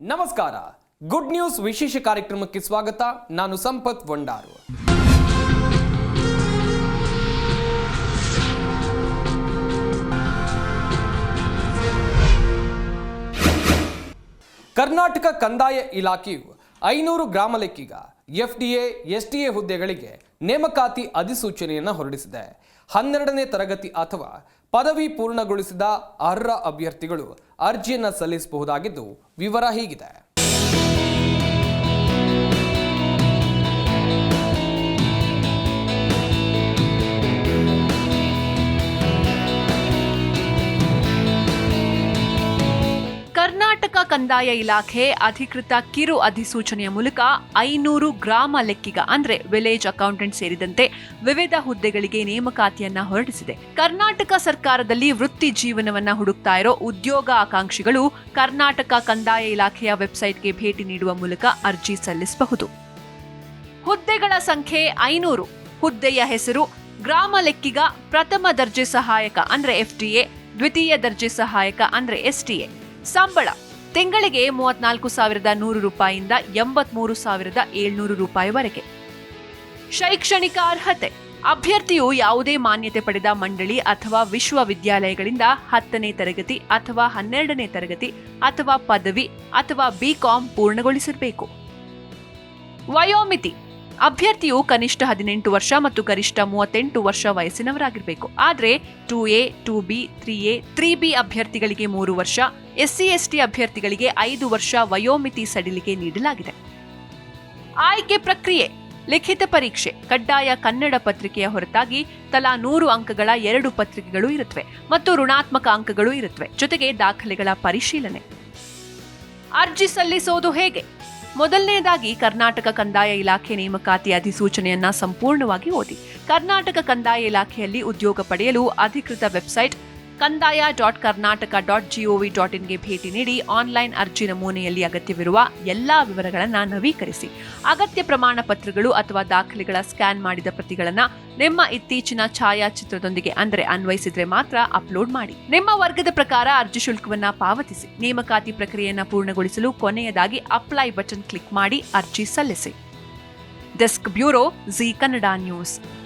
ನಮಸ್ಕಾರ. Good news ವಿಶೇಷ ಕಾರ್ಯಕ್ರಮಕ್ಕೆ ಸ್ವಾಗತ. ನಾನು ಸಂಪತ್ ವಂಡಾರು ಕರ್ನಾಟಕ ಕಂದಾಯ ಇಲಾಖೆಯು ಐನೂರು ಗ್ರಾಮ ಲೆಕ್ಕಿಗ ಎಫ್ಡಿಎ ಎಸ್ಟಿಎ ಹುದ್ದೆಗಳಿಗೆ ನೇಮಕಾತಿ ಅಧಿಸೂಚನೆಯನ್ನು ಹೊರಡಿಸಿದೆ. ಹನ್ನೆರಡನೇ ತರಗತಿ ಅಥವಾ ಪದವಿ ಪೂರ್ಣಗೊಳಿಸಿದ ಅರ್ಹ ಅಭ್ಯರ್ಥಿಗಳು ಅರ್ಜಿಯನ್ನು ಸಲ್ಲಿಸಬಹುದಾಗಿದ್ದು ವಿವರ ಹೀಗಿದೆ. ಕಂದಾಯ ಇಲಾಖೆ ಅಧಿಕೃತ ಕಿರು ಅಧಿಸೂಚನೆಯ ಮೂಲಕ ಐನೂರು ಗ್ರಾಮ ಲೆಕ್ಕಿಗ, ಅಂದ್ರೆ ವಿಲೇಜ್ ಅಕೌಂಟೆಂಟ್ ಸೇರಿದಂತೆ ವಿವಿಧ ಹುದ್ದೆಗಳಿಗೆ ನೇಮಕಾತಿಯನ್ನ ಹೊರಡಿಸಿದೆ. ಕರ್ನಾಟಕ ಸರ್ಕಾರದಲ್ಲಿ ವೃತ್ತಿ ಜೀವನವನ್ನ ಹುಡುಕ್ತಾ ಇರೋ ಉದ್ಯೋಗ ಆಕಾಂಕ್ಷಿಗಳು ಕರ್ನಾಟಕ ಕಂದಾಯ ಇಲಾಖೆಯ ವೆಬ್ಸೈಟ್ಗೆ ಭೇಟಿ ನೀಡುವ ಮೂಲಕ ಅರ್ಜಿ ಸಲ್ಲಿಸಬಹುದು. ಹುದ್ದೆಗಳ ಸಂಖ್ಯೆ ಐನೂರು. ಹುದ್ದೆಯ ಹೆಸರು ಗ್ರಾಮ ಲೆಕ್ಕಿಗ ಪ್ರಥಮ ದರ್ಜೆ ಸಹಾಯಕ, ಅಂದ್ರೆ ಎಫ್ಟಿಎ ದ್ವಿತೀಯ ದರ್ಜೆ ಸಹಾಯಕ, ಅಂದ್ರೆ ಎಸ್ಟಿಎ ಸಂಬಳ ತಿಂಗಳಿಗೆ ಮೂವತ್ನಾಲ್ಕು ಸಾವಿರದ ನೂರು ರೂಪಾಯಿಯಿಂದ ಎಂಬತ್ಮೂರು ಸಾವಿರದ ಏಳ್ನೂರು ರೂಪಾಯಿವರೆಗೆ. ಶೈಕ್ಷಣಿಕ ಅರ್ಹತೆ. ಅಭ್ಯರ್ಥಿಯು ಯಾವುದೇ ಮಾನ್ಯತೆ ಪಡೆದ ಮಂಡಳಿ ಅಥವಾ ವಿಶ್ವವಿದ್ಯಾಲಯಗಳಿಂದ ಹತ್ತನೇ ತರಗತಿ ಅಥವಾ ಹನ್ನೆರಡನೇ ತರಗತಿ ಅಥವಾ ಪದವಿ ಅಥವಾ ಬಿಕಾಂ ಪೂರ್ಣಗೊಳಿಸಿರಬೇಕು. ವಯೋಮಿತಿ. ಅಭ್ಯರ್ಥಿಯು ಕನಿಷ್ಠ ಹದಿನೆಂಟು ವರ್ಷ ಮತ್ತು ಗರಿಷ್ಠ ಮೂವತ್ತೆಂಟು ವರ್ಷ ವಯಸ್ಸಿನವರಾಗಿರಬೇಕು. ಆದರೆ two A two B three A three B ಅಭ್ಯರ್ಥಿಗಳಿಗೆ ಮೂರು ವರ್ಷ ಎಸ್ಸಿ ಎಸ್ಟಿ ಅಭ್ಯರ್ಥಿಗಳಿಗೆ ಐದು ವರ್ಷ ವಯೋಮಿತಿ ಸಡಿಲಿಕೆ ನೀಡಲಾಗಿದೆ. ಆಯ್ಕೆ ಪ್ರಕ್ರಿಯೆ, ಲಿಖಿತ ಪರೀಕ್ಷೆ, ಕಡ್ಡಾಯ ಕನ್ನಡ ಪತ್ರಿಕೆಯ ಹೊರತಾಗಿ ತಲಾ ನೂರು ಅಂಕಗಳ ಎರಡು ಪತ್ರಿಕೆಗಳು ಇರುತ್ತವೆ ಮತ್ತು ಋಣಾತ್ಮಕ ಅಂಕಗಳು ಇರುತ್ತವೆ, ಜೊತೆಗೆ ದಾಖಲೆಗಳ ಪರಿಶೀಲನೆ. ಅರ್ಜಿ ಸಲ್ಲಿಸೋದು ಹೇಗೆ? ಮೊದಲನೇದಾಗಿ ಕರ್ನಾಟಕ ಕಂದಾಯ ಇಲಾಖೆ ನೇಮಕಾತಿ ಅಧಿಸೂಚನೆಯನ್ನ ಸಂಪೂರ್ಣವಾಗಿ ಓದಿ. ಕರ್ನಾಟಕ ಕಂದಾಯ ಇಲಾಖೆಯಲ್ಲಿ ಉದ್ಯೋಗ ಪಡೆಯಲು ಅಧಿಕೃತ ವೆಬ್ಸೈಟ್ ಕಂದಾಯ dot Karnataka dot G O V dot ಇನ್ಗೆ ಭೇಟಿ ನೀಡಿ ಆನ್ಲೈನ್ ಅರ್ಜಿ ನಮೂನೆಯಲ್ಲಿ ಅಗತ್ಯವಿರುವ ಎಲ್ಲಾ ವಿವರಗಳನ್ನು ನವೀಕರಿಸಿ. ಅಗತ್ಯ ಪ್ರಮಾಣ ಪತ್ರಗಳು ಅಥವಾ ದಾಖಲೆಗಳ ಸ್ಕ್ಯಾನ್ ಮಾಡಿದ ಪ್ರತಿಗಳನ್ನು ನಿಮ್ಮ ಇತ್ತೀಚಿನ ಛಾಯಾಚಿತ್ರದೊಂದಿಗೆ ಅಂದರೆ ಅನ್ವಯಿಸಿದ್ರೆ ಮಾತ್ರ ಅಪ್ಲೋಡ್ ಮಾಡಿ. ನಿಮ್ಮ ವರ್ಗದ ಪ್ರಕಾರ ಅರ್ಜಿ ಶುಲ್ಕವನ್ನು ಪಾವತಿಸಿ. ನೇಮಕಾತಿ ಪ್ರಕ್ರಿಯೆಯನ್ನು ಪೂರ್ಣಗೊಳಿಸಲು ಕೊನೆಯದಾಗಿ ಅಪ್ಲೈ ಬಟನ್ ಕ್ಲಿಕ್ ಮಾಡಿ ಅರ್ಜಿ ಸಲ್ಲಿಸಿ. Desk bureau Zee Kannada news.